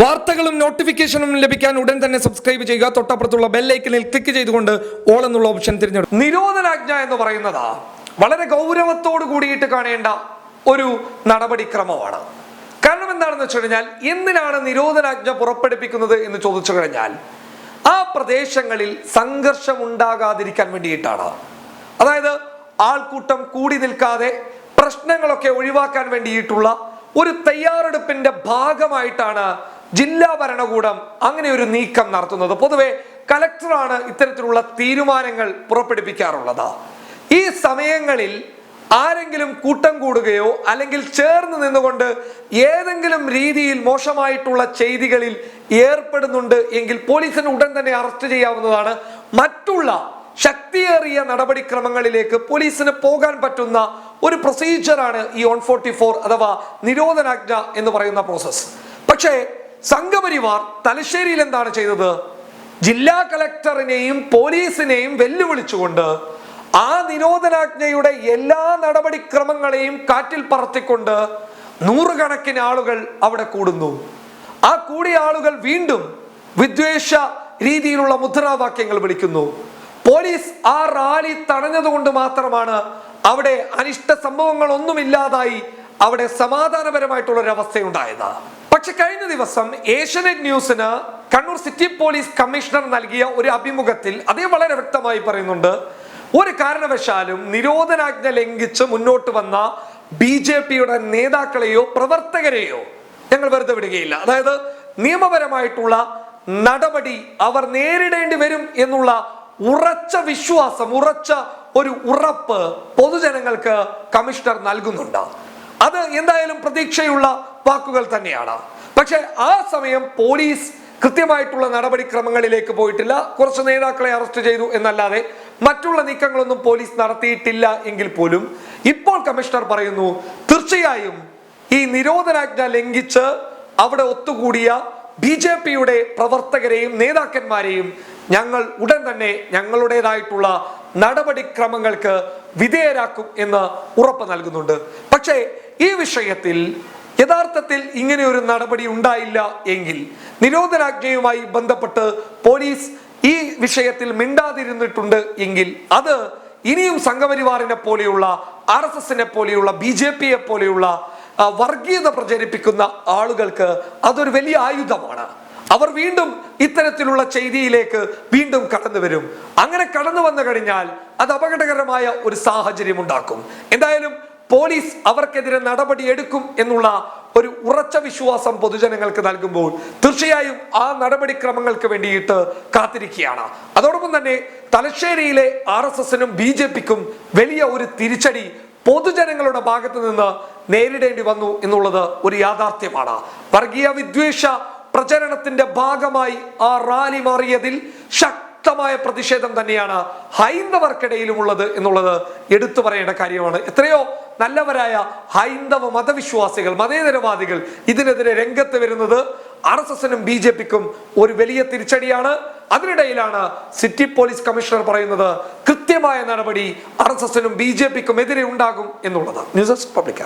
വാർത്തകളും നോട്ടിഫിക്കേഷനും ലഭിക്കാൻ ഉടൻ തന്നെ സബ്സ്ക്രൈബ് ചെയ്യുക. തൊട്ടപ്പുറത്തുള്ള ബെല്ലൈക്കനിൽ ക്ലിക്ക് ചെയ്തുകൊണ്ട് ഓൾ എന്നുള്ള ഓപ്ഷൻ തിരഞ്ഞെടുക്കും നിരോധനാജ്ഞ എന്ന് പറയുന്നത് വളരെ ഗൗരവത്തോട് കൂടിയിട്ട് കാണേണ്ട ഒരു നടപടിക്രമമാണ്. കാരണം എന്താണെന്ന് വെച്ച് കഴിഞ്ഞാൽ എന്തിനാണ് നിരോധനാജ്ഞ പുറപ്പെടുപ്പിക്കുന്നത് എന്ന് ചോദിച്ചു കഴിഞ്ഞാൽ ആ പ്രദേശങ്ങളിൽ സംഘർഷം ഉണ്ടാകാതിരിക്കാൻ വേണ്ടിയിട്ടാണ്. അതായത് ആൾക്കൂട്ടം കൂടി നിൽക്കാതെ പ്രശ്നങ്ങളൊക്കെ ഒഴിവാക്കാൻ വേണ്ടിയിട്ടുള്ള ഒരു തയ്യാറെടുപ്പിന്റെ ഭാഗമായിട്ടാണ് ജില്ലാ ഭരണകൂടം അങ്ങനെ ഒരു നീക്കം നടത്തുന്നത്. പൊതുവെ കലക്ടറാണ് ഇത്തരത്തിലുള്ള തീരുമാനങ്ങൾ പുറപ്പെടുപ്പിക്കാറുള്ളത് ഈ സമയങ്ങളിൽ ആരെങ്കിലും കൂട്ടം കൂടുകയോ അല്ലെങ്കിൽ ചേർന്ന് നിന്നുകൊണ്ട് ഏതെങ്കിലും രീതിയിൽ മോശമായിട്ടുള്ള ചെയ്തികളിൽ ഏർപ്പെടുന്നുണ്ട് എങ്കിൽ പോലീസിന് ഉടൻ തന്നെ അറസ്റ്റ് ചെയ്യാവുന്നതാണ്. മറ്റുള്ള ശക്തിയേറിയ നടപടിക്രമങ്ങളിലേക്ക് പോലീസിന് പോകാൻ പറ്റുന്ന ഒരു പ്രൊസീജിയറാണ് ഈ ഓൺ ഫോർട്ടി ഫോർ അഥവാ നിരോധനാജ്ഞ എന്ന് പറയുന്ന പ്രോസസ് പക്ഷേ സംഘപരിവാർ തലശ്ശേരിയിൽ എന്താണ് ചെയ്തത്? ജില്ലാ കളക്ടറിനെയും പോലീസിനെയും വെല്ലുവിളിച്ചുകൊണ്ട് ആ നിരോധനാജ്ഞയുടെ എല്ലാ നടപടിക്രമങ്ങളെയും കാറ്റിൽ പറത്തിക്കൊണ്ട് നൂറുകണക്കിന് ആളുകൾ അവിടെ കൂടുന്നു. ആ കൂടിയ ആളുകൾ വീണ്ടും വിദ്വേഷ രീതിയിലുള്ള മുദ്രാവാക്യങ്ങൾ വിളിക്കുന്നു. പോലീസ് ആ റാലി തടഞ്ഞതുകൊണ്ട് മാത്രമാണ് അവിടെ അനിഷ്ട സംഭവങ്ങൾ ഒന്നുമില്ലാതായി അവിടെ സമാധാനപരമായിട്ടുള്ള ഒരു അവസ്ഥയുണ്ടായത് പക്ഷെ കഴിഞ്ഞ ദിവസം ഏഷ്യനെറ്റ് ന്യൂസിന് കണ്ണൂർ സിറ്റി പോലീസ് കമ്മീഷണർ നൽകിയ ഒരു അഭിമുഖത്തിൽ അതേ വളരെ വ്യക്തമായി പറയുന്നുണ്ട് ഒരു കാരണവശാലും നിരോധനാജ്ഞ ലംഘിച്ച് മുന്നോട്ട് വന്ന ബി ജെ പിയുടെ നേതാക്കളെയോ പ്രവർത്തകരെയോ ഞങ്ങൾ വെറുതെ വിടുകയില്ല. അതായത് നിയമപരമായിട്ടുള്ള നടപടി അവർ നേരിടേണ്ടി വരും എന്നുള്ള ഉറച്ച വിശ്വാസം ഉറച്ച ഒരു ഉറപ്പ് പൊതുജനങ്ങൾക്ക് കമ്മീഷണർ നൽകുന്നുണ്ട്. അത് എന്തായാലും പ്രതീക്ഷയുള്ള വാക്കുകൾ തന്നെയാണ്. പക്ഷെ ആ സമയം പോലീസ് കൃത്യമായിട്ടുള്ള നടപടിക്രമങ്ങളിലേക്ക് പോയിട്ടില്ല. കുറച്ച് നേതാക്കളെ അറസ്റ്റ് ചെയ്തു എന്നല്ലാതെ മറ്റുള്ള നീക്കങ്ങളൊന്നും പോലീസ് നടത്തിയിട്ടില്ല എങ്കിൽ പോലും ഇപ്പോൾ കമ്മീഷണർ പറയുന്നു തീർച്ചയായും ഈ നിരോധനാജ്ഞ ലംഘിച്ച് അവിടെ ഒത്തുകൂടിയ ബി ജെ പിയുടെ പ്രവർത്തകരെയും നേതാക്കന്മാരെയും ഞങ്ങൾ ഉടൻ തന്നെ ഞങ്ങളുടേതായിട്ടുള്ള നടപടിക്രമങ്ങൾക്ക് വിധേയരാക്കും എന്ന് ഉറപ്പ് നൽകുന്നുണ്ട്. പക്ഷേ ഈ വിഷയത്തിൽ യഥാർത്ഥത്തിൽ ഇങ്ങനെ ഒരു നടപടി ഉണ്ടായില്ല എങ്കിൽ നിരോധനാജ്ഞയുമായി ബന്ധപ്പെട്ട് പോലീസ് ഈ വിഷയത്തിൽ മിണ്ടാതിരുന്നിട്ടുണ്ട് എങ്കിൽ അത് ഇനിയും സംഘപരിവാറിനെ പോലെയുള്ള ആർ എസ് എസിനെ പോലെയുള്ള ബി ജെ പിയെ പോലെയുള്ള വർഗീയത പ്രചരിപ്പിക്കുന്ന ആളുകൾക്ക് അതൊരു വലിയ ആയുധമാണ്. അവർ വീണ്ടും ഇത്തരത്തിലുള്ള ചെയ്തിയിലേക്ക് വീണ്ടും കടന്നു വരും. അങ്ങനെ കടന്നു വന്നു കഴിഞ്ഞാൽ അത് അപകടകരമായ ഒരു സാഹചര്യം ഉണ്ടാക്കും. എന്തായാലും പോലീസ് അവർക്കെതിരെ നടപടി എടുക്കും എന്നുള്ള ഒരു ഉറച്ച വിശ്വാസം പൊതുജനങ്ങൾക്ക് നൽകുമ്പോൾ തീർച്ചയായും ആ നടപടിക്രമങ്ങൾക്ക് വേണ്ടിയിട്ട് കാത്തിരിക്കുകയാണ്. അതോടൊപ്പം തന്നെ തലശ്ശേരിയിലെ ആർ എസ് എസിനും ബി ജെ പിക്കും വലിയ ഒരു തിരിച്ചടി പൊതുജനങ്ങളുടെ ഭാഗത്ത് നിന്ന് നേരിടേണ്ടി വന്നു എന്നുള്ളത് ഒരു യാഥാർത്ഥ്യമാണ്. വർഗീയ വിദ്വേഷ പ്രചരണത്തിന്റെ ഭാഗമായി ആ റാലി മാറിയതിൽ ശക്തമായ പ്രതിഷേധം തന്നെയാണ് ഹൈന്ദവർക്കിടയിലുമുള്ളത് എന്നുള്ളത് എടുത്തു പറയേണ്ട കാര്യമാണ്. എത്രയോ നല്ലവരായ ഹൈന്ദവ മതവിശ്വാസികൾ മതേതരവാദികൾ ഇതിനെതിരെ രംഗത്ത് വരുന്നത് ആർ എസ് എസിനും ബി ജെ പിക്കും ഒരു വലിയ തിരിച്ചടിയാണ്. അതിനിടയിലാണ് സിറ്റി പോലീസ് കമ്മീഷണർ പറയുന്നത് കൃത്യമായ നടപടി ആർ എസ് എസിനും ബി ജെ പിക്കും എതിരെ ഉണ്ടാകും എന്നുള്ളത്. News desk public